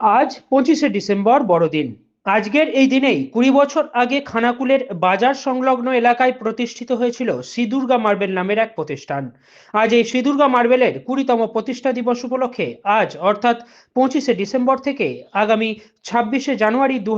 আজ পঁচিশে ডিসেম্বর বড়দিন। আজকের এই দিনেই কুড়ি বছর আগে খানাকুলের বাজার সংলগ্ন এলাকায় প্রতিষ্ঠিত হয়েছিল শ্রী দুর্গা মার্বেল নামের এক প্রতিষ্ঠান। আজ এই শ্রী দুর্গা মার্বেলের কুড়িতম প্রতিষ্ঠা দিবস উপলক্ষে আজ, অর্থাৎ পঁচিশে ডিসেম্বর থেকে আগামী ছাব্বিশে জানুয়ারি দু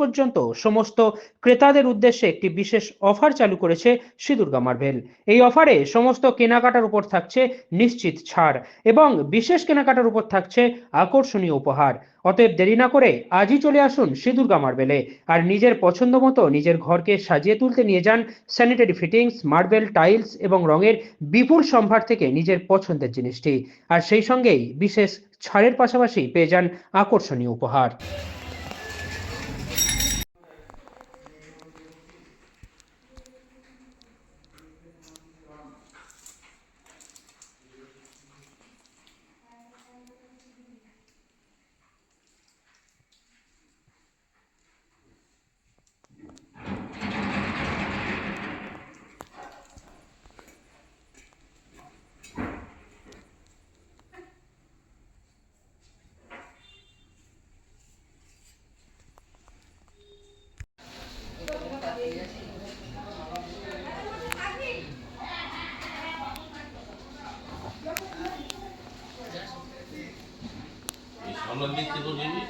পর্যন্ত সমস্ত ক্রেতাদের উদ্দেশ্যে একটি বিশেষ অফার চালু করেছে শ্রী দুর্গা মার্বেল। এই অফারে সমস্ত কেনাকাটার উপর থাকছে নিশ্চিত ছাড় এবং বিশেষ কেনাকাটার উপর থাকছে আকর্ষণীয় উপহার। অতএব দেরি না করে আজই চলে আসুন শ্রী দুর্গা মার্বেলে আর নিজের পছন্দ মতো নিজের ঘরকে সাজিয়ে তুলতে নিয়ে যান স্যানিটারি ফিটিংস মার্বেল টাইলস এবং রঙের বিপুল সম্ভার থেকে নিজের পছন্দের জিনিসটি। আর সেই সঙ্গেই বিশেষ ছাড়ের পাশাপাশি পেয়ে যান আকর্ষণীয় উপহার। এই সামনের দিক থেকে নিবি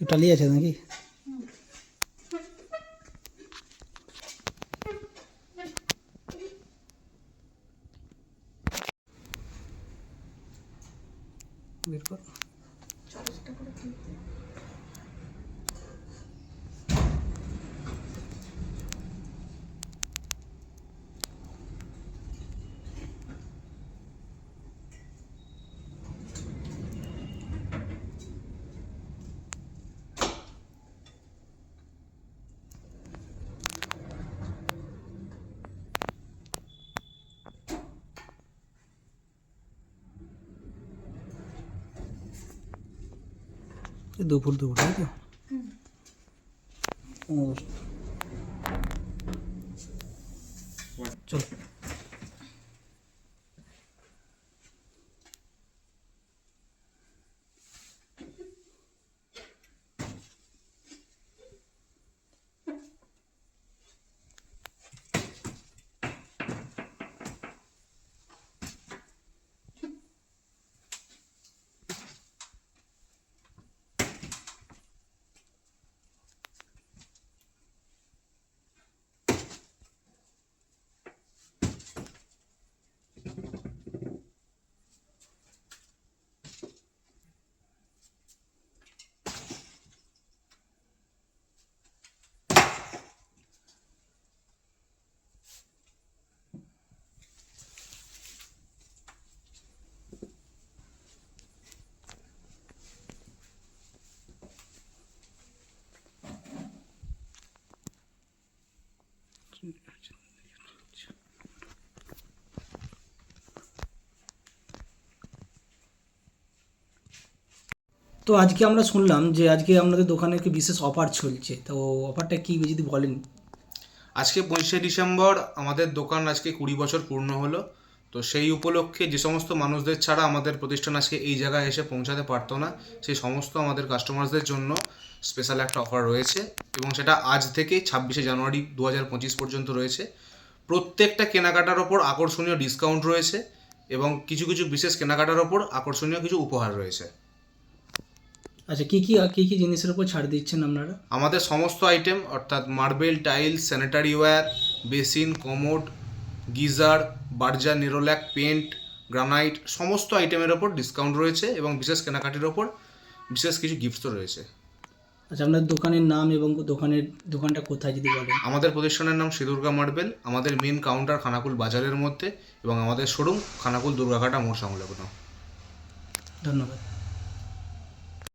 টালি আছে নাকি? বের কর। দুপুর দুপুর তাই তো? চলো চল। তো আজকে আমরা শুনলাম যে আজকে আপনাদের দোকানে কি বিশেষ অফার চলছে। তো অফারটা কি যদি বলেন? আজকে পঁচিশে ডিসেম্বর আমাদের দোকান আজকে কুড়ি বছর পূর্ণ হলো। তো সেই উপলক্ষে যে সমস্ত মানুষদের ছাড়া আমাদের প্রতিষ্ঠান আজকে এই জায়গায় এসে পৌঁছাতে পারতো না, সেই সমস্ত আমাদের কাস্টমারদের জন্য স্পেশাল একটা অফার রয়েছে এবং সেটা আজ থেকে ছাব্বিশে জানুয়ারি দু হাজার পঁচিশ পর্যন্ত রয়েছে। প্রত্যেকটা কেনাকাটার ওপর আকর্ষণীয় ডিসকাউন্ট রয়েছে এবং কিছু কিছু বিশেষ কেনাকাটার ওপর আকর্ষণীয় কিছু উপহার রয়েছে। আচ্ছা কি কি কি কি জিনিসের উপর ছাড় দিচ্ছেন আপনারা? আমাদের সমস্ত আইটেম অর্থাৎ marble tiles sanitary ware basin commode geyser Berger Nerolac paint granite সমস্ত আইটেমের ওপর ডিসকাউন্ট রয়েছে এবং বিশেষ কেনাকাটির ওপর বিশেষ কিছু গিফটসও রয়েছে। আচ্ছা আপনার দোকানের নাম এবং দোকানের দোকানটা কোথায় যদি বলেন? আমাদের প্রতিষ্ঠানের নাম শ্রীদুর্গা মার্বেল আমাদের মেন কাউন্টার খানাকুল বাজারের মধ্যে এবং আমাদের শোরুম খানাকুল দুর্গাঘাটা মোড় সংলগ্ন। ধন্যবাদ।